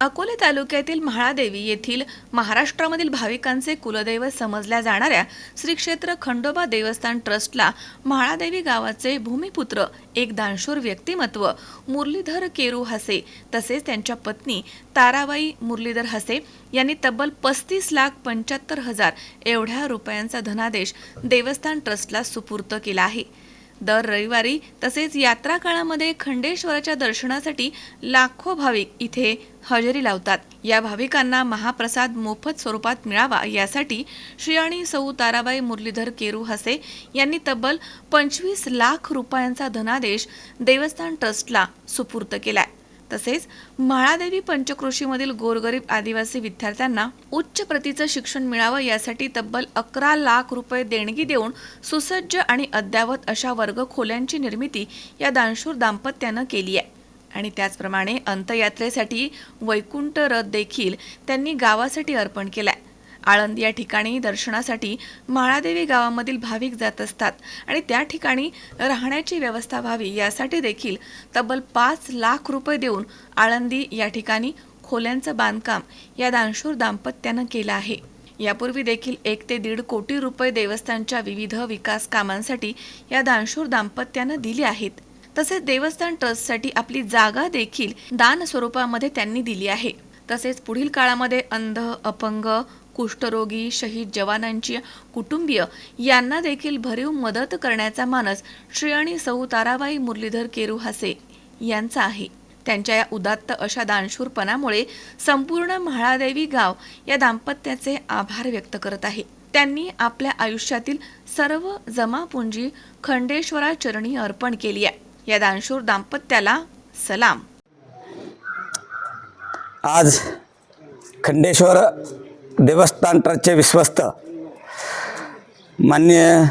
अकोले तालुक्यातील म्हाळादेवी येथील महाराष्ट्रामधील भाविकांचे कुलदैवत समजल्या जाणाऱ्या श्री क्षेत्र खंडोबा देवस्थान ट्रस्टला म्हाळादेवी गावाचे भूमिपुत्र एक दानशूर व्यक्तिमत्व मुरलीधर केरू हसे तसेच त्यांच्या पत्नी ताराबाई मुरलीधर हसे यांनी तब्बल पस्तीस लाख पंच्याहत्तर हजार एवढ्या रुपयांचा धनादेश देवस्थान ट्रस्टला सुपूर्त केला आहे. दर रविवारी तसेच यात्रा काळामध्ये खंडेश्वराच्या दर्शनासाठी लाखो भाविक इथे हजेरी लावतात. या भाविकांना महाप्रसाद मोफत स्वरूपात मिळावा यासाठी श्री आणि सौ ताराबाई मुरलीधर केरू हसे यांनी तब्बल पंचवीस लाख रुपयांचा धनादेश देवस्थान ट्रस्टला सुपूर्त केलाय. तसेच म्हाळादेवी पंचक्रोशीमधील गोरगरीब आदिवासी विद्यार्थ्यांना उच्च प्रतीचं शिक्षण मिळावं यासाठी तब्बल अकरा लाख रुपये देणगी देऊन सुसज्ज आणि अद्यावत अशा वर्ग खोल्यांची निर्मिती या दानशूर दाम्पत्यानं केली आहे. आणि त्याचप्रमाणे अंतयात्रेसाठी वैकुंठ रथ देखील त्यांनी गावासाठी अर्पण केलाय. आळंद या ठिकाणी दर्शनासाठी माळादेवी गावामधील भाविक जात असतात आणि त्या ठिकाणी राहण्याची व्यवस्था व्हावी यासाठी देखील तब्बल पाच लाख रुपये देऊन आळंदी या ठिकाणी खोल्यांचं बांधकाम या दानशूर दाम्पत्यानं केलं आहे. यापूर्वी देखील एक ते दीड कोटी रुपये देवस्थानच्या विविध विकास कामांसाठी या दानशूर दाम्पत्यानं दिली आहेत. तसेच देवस्थान ट्रस्टसाठी आपली जागा देखील दान स्वरूपामध्ये त्यांनी दिली आहे. तसेच पुढील काळामध्ये अंध अपंग कुष्ठरोगी शहीद जवानांची कुटुंबीय यांना देखील भरीव मदत करण्याचा मानस श्री आणि सौ ताराबाई मुरलीधर केरू हसे यांचा आहे. त्यांच्या या उदात्त अशा दानशूरपणामुळे संपूर्ण म्हाळादेवी गाव या दाम्पत्याचे आभार व्यक्त करत आहे. त्यांनी आपल्या आयुष्यातील सर्व जमापुंजी खंडेश्वरा चरणी अर्पण केली आहे. या दानशूर दाम्पत्याला सलाम. आज खंडेश्वर देवस्थान ट्रस्टचे विश्वस्त. मान्य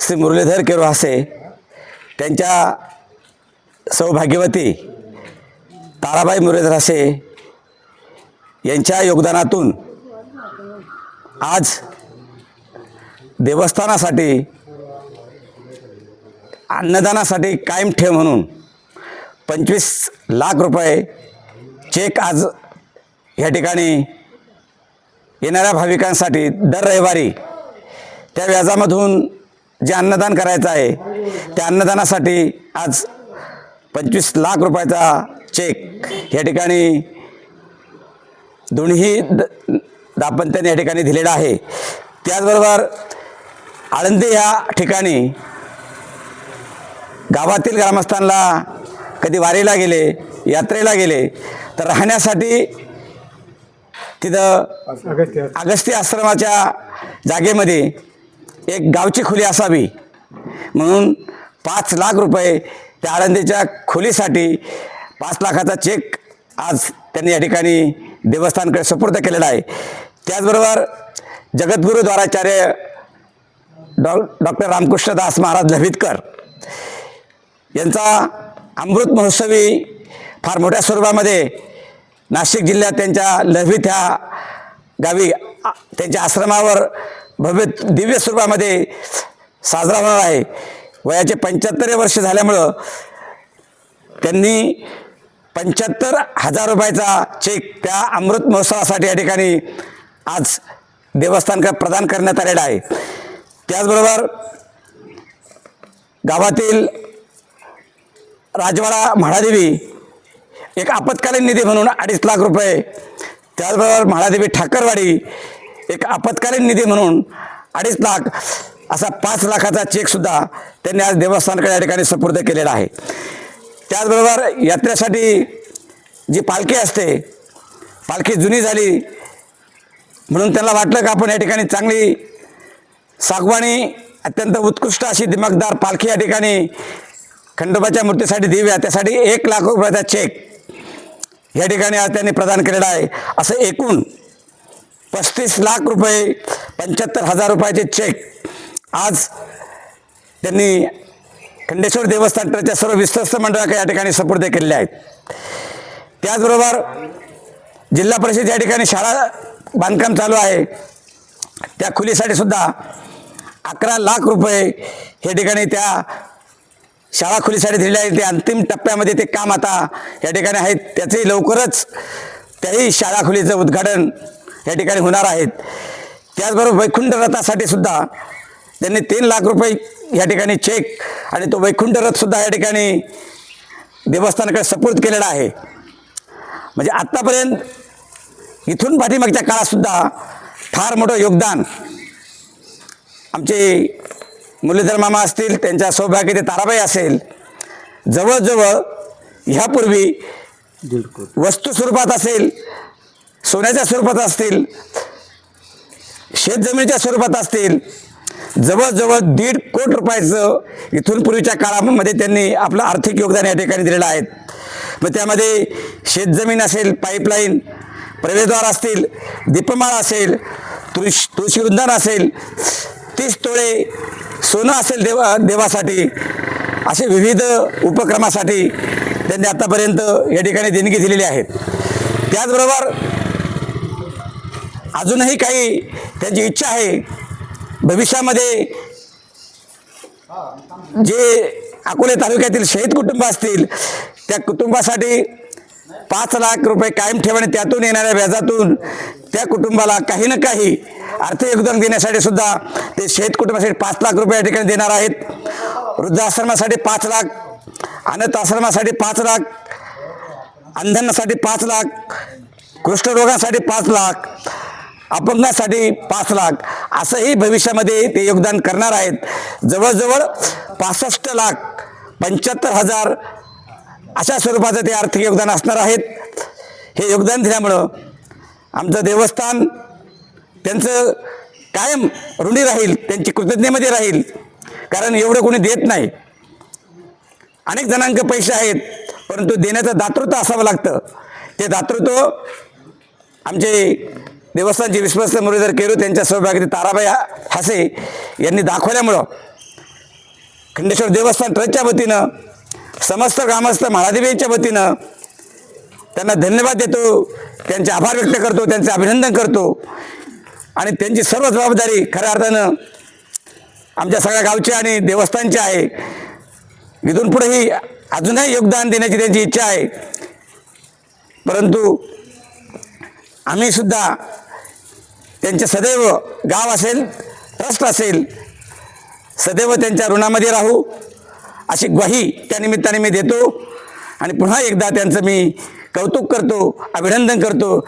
श्री मुरलीधर केरवासे त्यांच्या सौभाग्यवती ताराबाई मुरलीधर असे यांच्या योगदानातून आज देवस्थानासाठी अन्नदानासाठी कायम ठेव म्हणून पंचवीस लाख रुपये चेक आज या ठिकाणी येणाऱ्या भाविकांसाठी दर रविवारी त्या व्याजामधून जे अन्नदान करायचं आहे त्या अन्नदानासाठी आज पंचवीस लाख रुपयाचा चेक या ठिकाणी दोन्ही द दाम्पत्याने या ठिकाणी दिलेला आहे. त्याचबरोबर आळंदी या ठिकाणी गावातील ग्रामस्थांना कधी वारीला गेले यात्रेला गेले तर राहण्यासाठी तिथं अगस्ती आश्रमाच्या जागेमध्ये एक गावची खोली असावी. म्हणून पाच लाख रुपये त्या आळंदीच्या खोलीसाठी पाच लाखाचा चेक आज त्यांनी या ठिकाणी देवस्थानकडे सुपूर्द केलेला आहे. त्याचबरोबर जगद्गुरू द्वाराचार्य डॉ डॉक्टर रामकृष्णदास महाराज लभितकर यांचा अमृत महोत्सवी फार मोठ्या स्वरूपामध्ये नाशिक जिल्ह्यात त्यांच्या लहवीत ह्या गावी त्यांच्या आश्रमावर भव्य दिव्य स्वरूपामध्ये साजरा होणार आहे. वयाचे पंच्याहत्तर वर्ष झाल्यामुळं त्यांनी पंच्याहत्तर हजार रुपयाचा चेक त्या अमृत महोत्सवासाठी या ठिकाणी आज देवस्थानकडे प्रदान करण्यात आलेला आहे. त्याचबरोबर गावातील राजवाडा म्हाळादेवी एक आपत्कालीन निधी म्हणून अडीच लाख रुपये. त्याचबरोबर म्हाळादेवी ठाकरवाडी एक आपत्कालीन निधी म्हणून अडीच लाख असा पाच लाखाचा चेकसुद्धा त्यांनी आज देवस्थानकडे या ठिकाणी सुपूर्द केलेला आहे. त्याचबरोबर यात्रेसाठी जी पालखी असते पालखी जुनी झाली म्हणून त्यांना वाटलं का आपण या ठिकाणी चांगली सागवाणी अत्यंत उत्कृष्ट अशी दिमागदार पालखी या ठिकाणी खंडोबाच्या मूर्तीसाठी देऊया. त्यासाठी एक लाख रुपयाचा चेक या ठिकाणी आज त्यांनी प्रदान केलेलं आहे. असं एकूण पस्तीस लाख रुपये पंच्याहत्तर हजार रुपयाचे चेक आज त्यांनी खंडेश्वर देवस्थान ट्रस्टच्या सर्व विश्वस्त मंडळाकडे या ठिकाणी सुपूर्द केलेले आहेत. त्याचबरोबर जिल्हा परिषद या ठिकाणी शाळा बांधकाम चालू आहे. त्या खुलीसाठी सुद्धा अकरा लाख रुपये हे ठिकाणी त्या शाळा खुलीसाठी दिलेले आहेत ते अंतिम टप्प्यामध्ये ते काम आता या ठिकाणी आहेत. त्याचंही लवकरच त्याही शाळा खुलीचं उद्घाटन या ठिकाणी होणार आहेत त्याचबरोबर वैकुंठ रथासाठी सुद्धा त्यांनी तीन लाख रुपये या ठिकाणी चेक आणि तो वैकुंठ रथसुद्धा या ठिकाणी देवस्थानाकडे सपोर्ट केलेला आहे. म्हणजे आत्तापर्यंत इथून पाठीमागच्या काळातसुद्धा फार मोठं योगदान आमचे मुरलीधर मामा असतील त्यांच्या सौभाग्य ताराबाई असेल जवळजवळ ह्यापूर्वी वस्तू स्वरूपात असेल सोन्याच्या स्वरूपात असतील शेतजमिनीच्या स्वरूपात असतील जवळजवळ दीड कोटी रुपयाचं इथून पूर्वीच्या काळामध्ये त्यांनी आपलं आर्थिक योगदान या ठिकाणी दिलेलं आहे. मग त्यामध्ये शेतजमीन असेल पाईपलाईन प्रवेशद्वार असतील दीपमाळ असेल तुळशी तुळशी वृंदान असेल तीस तोळे सोनं असेल देवा देवासाठी असे विविध उपक्रमासाठी त्यांनी आत्तापर्यंत या ठिकाणी देणगी दिलेली आहेत. त्याचबरोबर अजूनही काही त्यांची इच्छा आहे. भविष्यामध्ये जे अकोले तालुक्यातील शहीद कुटुंब असतील त्या कुटुंबासाठी पाच लाख रुपये कायम ठेवणे त्यातून येणाऱ्या व्याजातून त्या कुटुंबाला काही ना काही आर्थिक योगदान देण्यासाठी सुद्धा ते शेत कुटुंबासाठी पाच लाख रुपये या ठिकाणी देणार आहेत. वृद्धाश्रमासाठी पाच लाख अनाथ आश्रमासाठी पाच लाख अंधांसाठी पाच लाख कुष्ठरोगासाठी पाच लाख अपंगासाठी पाच लाख असंही भविष्यामध्ये ते योगदान करणार आहेत. जवळजवळ पासष्ट लाख पंच्याहत्तर हजार अशा स्वरूपाचं ते आर्थिक योगदान असणार आहेत. हे योगदान दिल्यामुळं आमचं देवस्थान त्यांचं कायम ऋणी राहील त्यांची कृतज्ञमध्ये राहील. कारण एवढं कोणी देत नाही. अनेक जणांक पैसे आहेत परंतु देण्याचं दातृत्व असावं लागतं. ते दातृत्व आमचे देवस्थानचे विश्वस्त मुरलीधर केरू त्यांच्या सहभागी ताराबाई हसे हासे यांनी दाखवल्यामुळं खंडेश्वर देवस्थान ट्रस्टच्या वतीनं समस्त ग्रामस्थ महादेवीच्या वतीनं त्यांना धन्यवाद देतो त्यांचे आभार व्यक्त करतो त्यांचे अभिनंदन करतो. आणि त्यांची सर्व जबाबदारी खऱ्या अर्थानं आमच्या सगळ्या गावची आणि देवस्थानची आहे. इथून पुढेही अजूनही योगदान देण्याची त्यांची इच्छा आहे. परंतु आम्हीसुद्धा त्यांचे सदैव गाव असेल ट्रस्ट असेल सदैव त्यांच्या ऋणामध्ये राहू. अशी ग्वाही त्या निमित्ताने मी देतो. आणि पुन्हा एकदा त्यांचं मी कौतुक करतो अभिनंदन करतो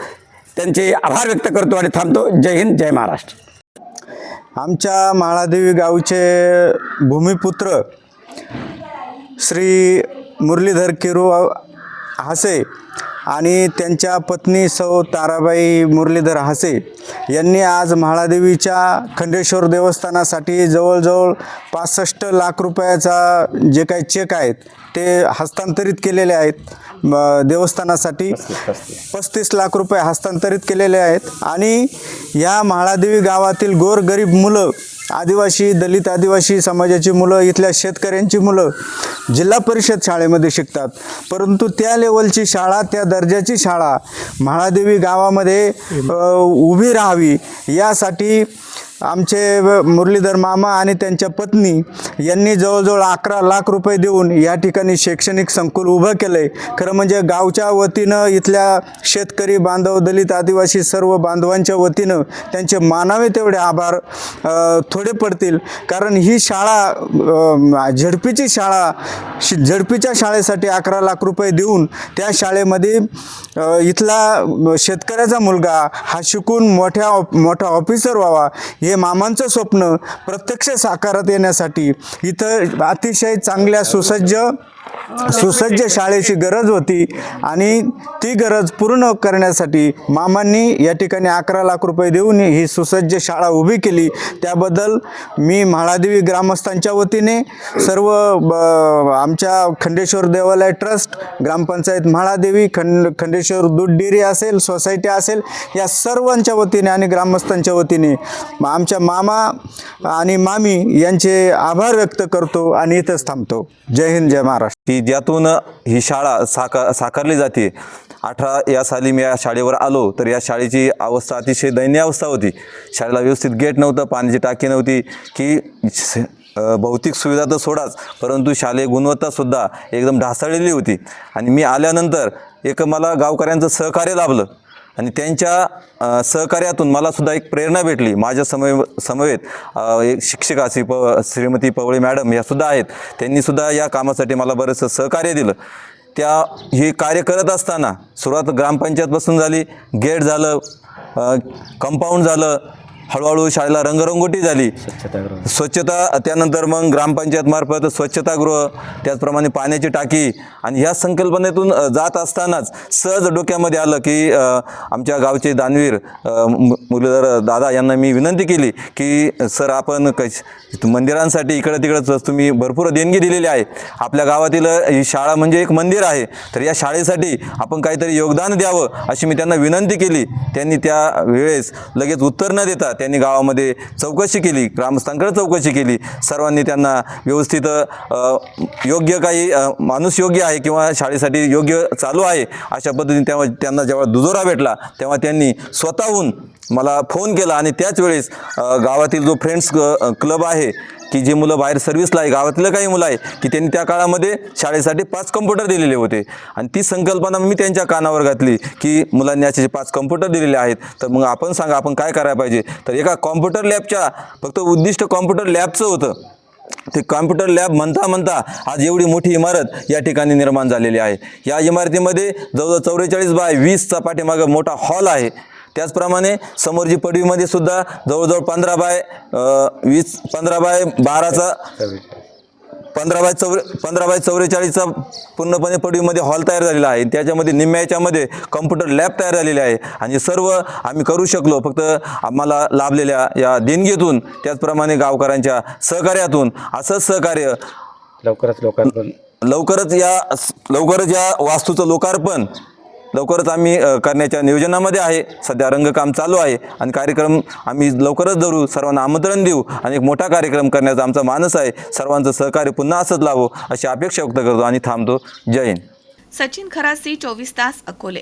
त्यांचे आभार व्यक्त करतो आणि थांबतो. जय हिंद जय महाराष्ट्र. आमच्या माळादेवी गावचे भूमिपुत्र श्री मुरलीधर किरू हासे आणि त्यांच्या पत्नी सौ ताराबाई मुरलीधर हासे यांनी आज म्हाळादेवीच्या खंडेश्वर देवस्थानासाठी जवळजवळ पासष्ट लाख रुपयाचा जे काही चेक आहेत ते हस्तांतरित केलेले आहेत. देवस्थानासाठी पस्तीस लाख रुपये हस्तांतरित केलेले आहेत. आणि या म्हाळादेवी गावातील गोरगरीब मुलं आदिवासी दलित आदिवासी समाजाची मुलं इथल्या शेतकऱ्यांची मुलं जिल्हा परिषद शाळेमध्ये शिकतात. परंतु त्या लेवलची शाळा त्या दर्जाची शाळा म्हाळादेवी गावामध्ये उभी राहावी यासाठी आमचे मुरलीधर मामा आणि त्यांच्या पत्नी यांनी जवळजवळ अकरा लाख रुपये देऊन या ठिकाणी शैक्षणिक संकुल उभं केलं आहे खरं म्हणजे गावच्या वतीनं इथल्या शेतकरी बांधव दलित आदिवासी सर्व बांधवांच्या वतीनं त्यांचे मानावे तेवढे आभार थोडे पडतील. कारण ही शाळा झडपीची शाळा शि झडपीच्या शाळेसाठी अकरा लाख रुपये देऊन त्या शाळेमध्ये इथला शेतकऱ्याचा मुलगा हा शिकून मोठ्या मोठा ऑफिसर व्हावा हे मामांचं स्वप्न प्रत्यक्ष साकारात येण्यासाठी इथं अतिशय चांगल्या सुसज्ज सुसज्ज शाळेची गरज होती आणि ती गरज पूर्ण करण्यासाठी मामांनी या ठिकाणी अकरा लाख रुपये देऊन ही सुसज्ज शाळा उभी केली. त्याबद्दल मी म्हाळादेवी ग्रामस्थांच्या वतीने सर्व ब- आमच्या खंडेश्वर देवालय ट्रस्ट ग्रामपंचायत म्हाळादेवी खंड खंडेश्वर दूध डेअरी असेल सोसायटी असेल या सर्वांच्या वतीने आणि ग्रामस्थांच्या वतीने आमच्या मामा आणि मामी यांचे आभार व्यक्त करतो आणि इथंच थांबतो. जय हिंद जय महाराष्ट्र. की ज्यातून ही शाळा साका साकारली जाते. अठरा या साली मी या शाळेवर आलो तर या शाळेची अवस्था अतिशय दयनीय अवस्था होती. शाळेला व्यवस्थित गेट नव्हतं पाण्याची टाकी नव्हती की भौतिक सुविधा तर सोडाच परंतु शालेय गुणवत्तासुद्धा एकदम ढासळलेली होती. आणि मी आल्यानंतर एक मला गावकऱ्यांचं सहकार्य लाभलं. आणि त्यांच्या सहकार्यातून मला सुद्धा एक प्रेरणा भेटली माझ्या समय समवेत. एक शिक्षिका श्री प श्रीमती पवळे मॅडम या सुद्धा आहेत. त्यांनीसुद्धा या कामासाठी मला बरंचसं सहकार्य दिलं. त्या हे कार्य करत असताना सुरुवात ग्रामपंचायतपासून झाली. गेट झालं कंपाऊंड झालं. हळूहळू शाळेला रंगरंगोटी झाली. स्वच्छता त्यानंतर मग ग्रामपंचायतमार्फत स्वच्छतागृह त्याचप्रमाणे पाण्याची टाकी आणि ह्या संकल्पनेतून जात असतानाच सहज डोक्यामध्ये आलं की आमच्या गावचे दानवीर मुरलीधर दादा यांना मी विनंती केली की सर आपण कश मंदिरांसाठी इकडं तिकडं तुम्ही भरपूर देणगी दिलेली आहे. आपल्या गावातील ही शाळा म्हणजे एक मंदिर आहे. तर या शाळेसाठी आपण काहीतरी योगदान द्यावं अशी मी त्यांना विनंती केली. त्यांनी त्या वेळेस लगेच उत्तर न देता त्यांनी गावामध्ये चौकशी केली ग्रामस्थांकडे चौकशी केली. सर्वांनी त्यांना व्यवस्थित योग्य काही माणूस योग्य आहे किंवा शाळेसाठी योग्य चालू आहे अशा पद्धतीने तेव्हा त्यांना जेव्हा दुजोरा भेटला तेव्हा त्यांनी स्वतःहून मला फोन केला आणि त्याच वेळेस गावातील जो फ्रेंड्स क्लब आहे की जे मुलं बाहेर सर्व्हिसला आहे गावातलं काही मुलं आहे की त्यांनी त्या काळामध्ये शाळेसाठी पाच कम्प्युटर दिलेले होते. आणि ती संकल्पना मी त्यांच्या कानावर घातली की मुलांनी असे जे पाच कम्प्युटर दिलेले आहेत. तर मग आपण सांगा आपण काय करायला पाहिजे? तर एका कॉम्प्युटर लॅबच्या फक्त उद्दिष्ट कॉम्प्युटर लॅबचं होतं. ते कॉम्प्युटर लॅब म्हणता म्हणता आज एवढी मोठी इमारत या ठिकाणी निर्माण झालेली आहे. या इमारतीमध्ये जवळजवळ चौवेचाळीस बाय वीसचा पाठीमागं मोठा हॉल आहे. त्याचप्रमाणे समोरची पडवीमध्ये सुद्धा जवळजवळ पंधरा बाय वीस पंधरा बाय बाराचा पंधरा बाय चौरे पंधरा बाय चौवेचाळीसचा पूर्णपणे पडवीमध्ये हॉल तयार झालेला आहे. त्याच्यामध्ये निम्म्या याच्यामध्ये कम्प्युटर लॅब तयार झालेले आहे. आणि सर्व आम्ही करू शकलो. फक्त आम्हाला लाभलेल्या या देणगीतून त्याचप्रमाणे गावकऱ्यांच्या सहकार्यातून असंच सहकार्य लवकरच लोकांपर्यंत लवकरच या लवकरच या वास्तूचं लोकार्पण लवकरच आम्ही करण्याच्या नियोजनामध्ये आहे. सध्या रंगकाम चालू आहे आणि कार्यक्रम आम्ही लवकरच धरू. सर्वांना आमंत्रण देऊ आणि एक मोठा कार्यक्रम करण्याचा आमचा मानस आहे. सर्वांचं सहकार्य पुन्हा असंच लावो अशी अपेक्षा व्यक्त करतो आणि थांबतो. जय हिंद. सचिन खरासी चोवीस तास अकोले.